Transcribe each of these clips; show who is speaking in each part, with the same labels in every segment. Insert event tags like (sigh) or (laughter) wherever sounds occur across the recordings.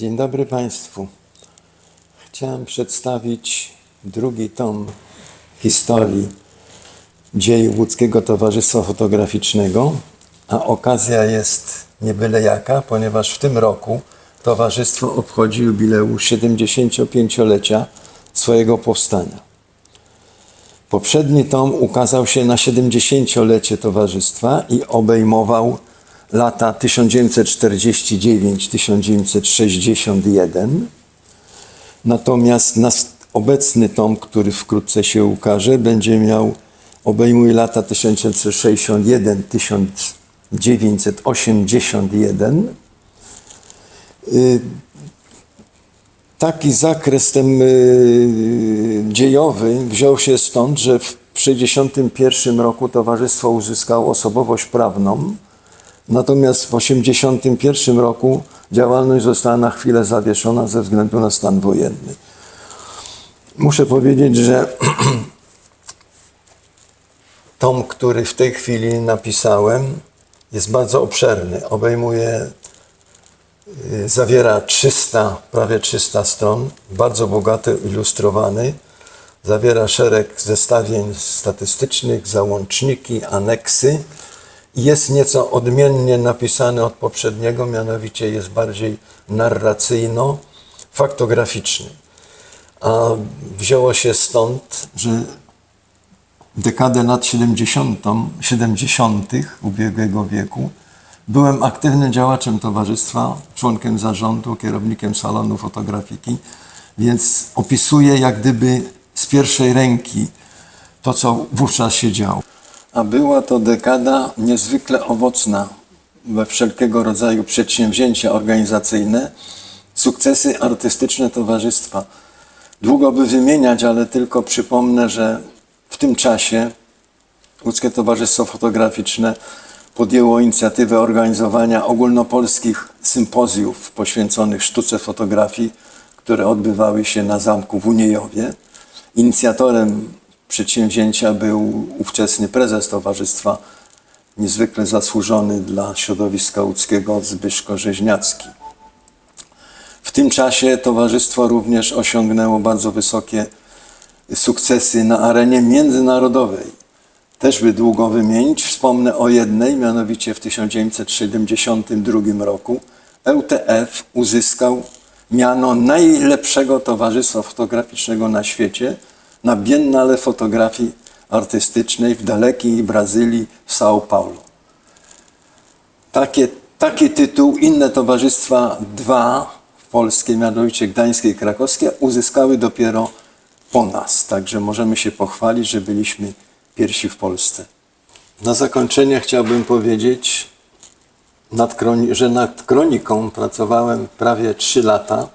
Speaker 1: Dzień dobry Państwu. Chciałem przedstawić drugi tom historii dziejów Łódzkiego Towarzystwa Fotograficznego, a okazja jest nie byle jaka, ponieważ w tym roku Towarzystwo obchodzi jubileusz 75-lecia swojego powstania. Poprzedni tom ukazał się na 70-lecie towarzystwa i obejmował lata 1949-1961. Natomiast obecny tom, który wkrótce się ukaże, będzie miał, obejmuje lata 1961-1981. Y, Taki zakres ten y, dziejowy wziął się stąd, że w 1961 roku towarzystwo uzyskało osobowość prawną, natomiast w 1981 roku działalność została na chwilę zawieszona ze względu na stan wojenny. Muszę powiedzieć, że (clears throat) tom, który w tej chwili napisałem, jest bardzo obszerny. Obejmuje Y, Zawiera 300, prawie 300 stron, bardzo bogaty, ilustrowany. Zawiera szereg zestawień statystycznych, załączniki, aneksy. Jest nieco odmiennie napisany od poprzedniego, mianowicie jest bardziej narracyjno-faktograficzny. A wzięło się stąd, że dekadę lat 70., 70. ubiegłego wieku Byłem aktywnym działaczem towarzystwa, członkiem zarządu, kierownikiem salonu fotografiki, więc opisuję jak gdyby z pierwszej ręki to, co wówczas się działo. A była to dekada niezwykle owocna we wszelkiego rodzaju przedsięwzięcia organizacyjne, sukcesy artystyczne towarzystwa. Długo by wymieniać, ale tylko przypomnę, że w tym czasie Łódzkie Towarzystwo Fotograficzne podjęło inicjatywę organizowania ogólnopolskich sympozjów poświęconych sztuce fotografii, które odbywały się na zamku w Uniejowie. Inicjatorem przedsięwzięcia był ówczesny prezes towarzystwa, niezwykle zasłużony dla środowiska łódzkiego Zbyszko Rzeźniacki. W tym czasie towarzystwo również osiągnęło bardzo wysokie sukcesy na arenie międzynarodowej też by długo wymienić. Wspomnę o jednej, mianowicie w 1972 roku LTF uzyskał miano najlepszego towarzystwa fotograficznego na świecie na Biennale Fotografii Artystycznej w dalekiej Brazylii w São Paulo. Takie, taki tytuł inne towarzystwa, dwa polskie, mianowicie gdańskie i krakowskie, uzyskały dopiero po nas. Także możemy się pochwalić, że byliśmy pierwsi w Polsce. Na zakończenie chciałbym powiedzieć, nad że nad kroniką pracowałem prawie 3 lata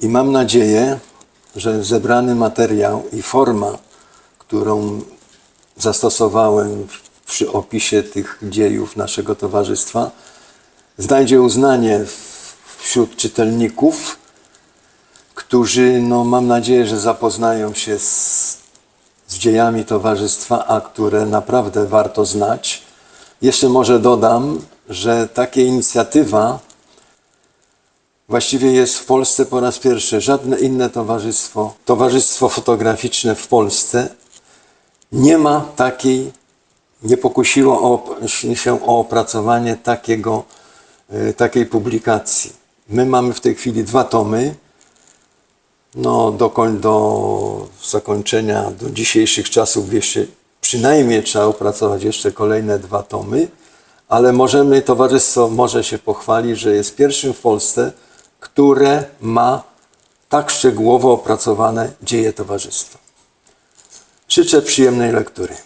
Speaker 1: i mam nadzieję, że zebrany materiał i forma, którą zastosowałem przy opisie tych dziejów naszego towarzystwa, znajdzie uznanie wśród czytelników, którzy, no, mam nadzieję, że zapoznają się z z dziejami towarzystwa, a które naprawdę warto znać. Jeszcze może dodam, że taka inicjatywa właściwie jest w Polsce po raz pierwszy. Żadne inne towarzystwo, towarzystwo fotograficzne w Polsce nie ma takiej, nie pokusiło o, się o opracowanie takiego, y, takiej publikacji. My mamy w tej chwili dwa tomy. No, do, do zakończenia, do dzisiejszych czasów jeszcze przynajmniej trzeba opracować jeszcze kolejne dwa tomy, ale możemy, towarzystwo może się pochwalić, że jest pierwszym w Polsce, które ma tak szczegółowo opracowane dzieje towarzystwa. Życzę przyjemnej lektury.